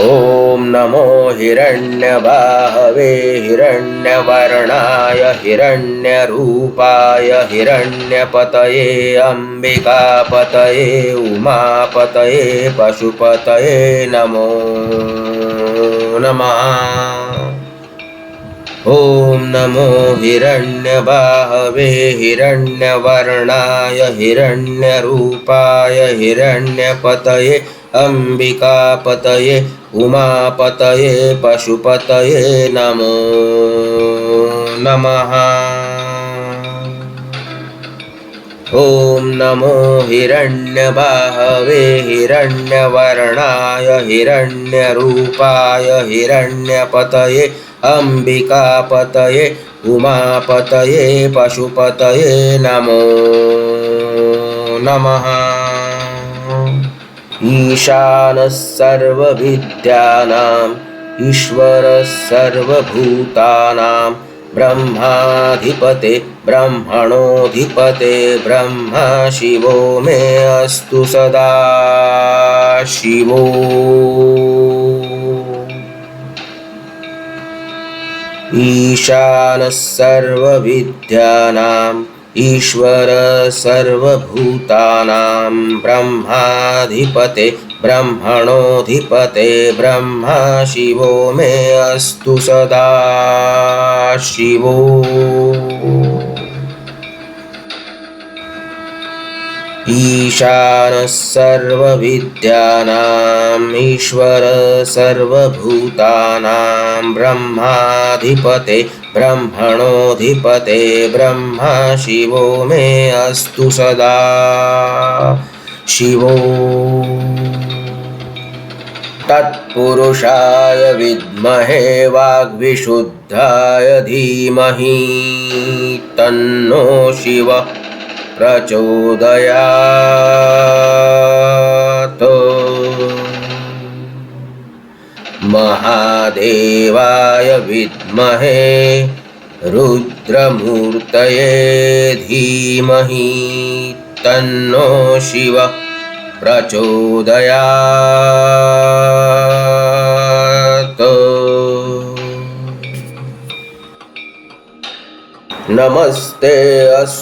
ॐ नमो हिरण्यबाहवे हिरण्यवर्णाय हिरण्यरूपाय हिरण्यपतये अम्बिकापतये उमापतये पशुपतये नमो नमः। ॐ नमो हिरण्यबाहवे हिरण्यवर्णाय हिरण्यरूपाय हिण्यपत अंबिकापत उमापतये पशुपत नमो नमः। ॐ नमो हिरण्यबाहवे हिरण्यवर्णाय हिरण्यरूपाय हिरण्यपतये अम्बिकापतये उमापतये पशुपतये नमो नमः। ईशानः सर्वविद्यानाम् ईश्वरः सर्वभूतानां ब्रह्माधिपते ब्रह्मणोऽधिपते ब्रह्मा शिवो मे अस्तु सदा शिवो। ईशानः सर्वविद्यानाम् ईश्वर सर्वभूतानां ब्रह्माधिपते ब्रह्मणोऽधिपते ब्रह्मा शिवो मे अस्तु सदा शिवो। ईशानः सर्वविद्यानाम् ईश्वर सर्वभूतानां ब्रह्माधिपते ब्रह्मणोऽधिपते ब्रह्मा शिवो मे अस्तु सदा। शिवो। तत्पुरुषाय विद्महे वाग्विशुद्धाय धीमहि तन्नो शिव प्रचोदयात्। महादेवाय विद्महे रुद्रमूर्तये धीमहि तन्नो शिव प्रचोदयात्। नमस्ते अस्तु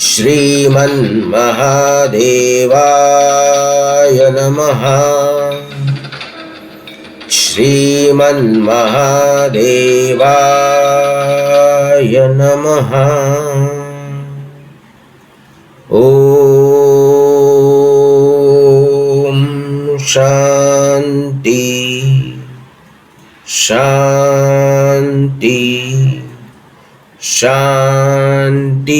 श्रीमन्महादेवाय नमः। श्रीमन्महादेवाय नमः। ॐ शान्ति। शान्ति शान्तिः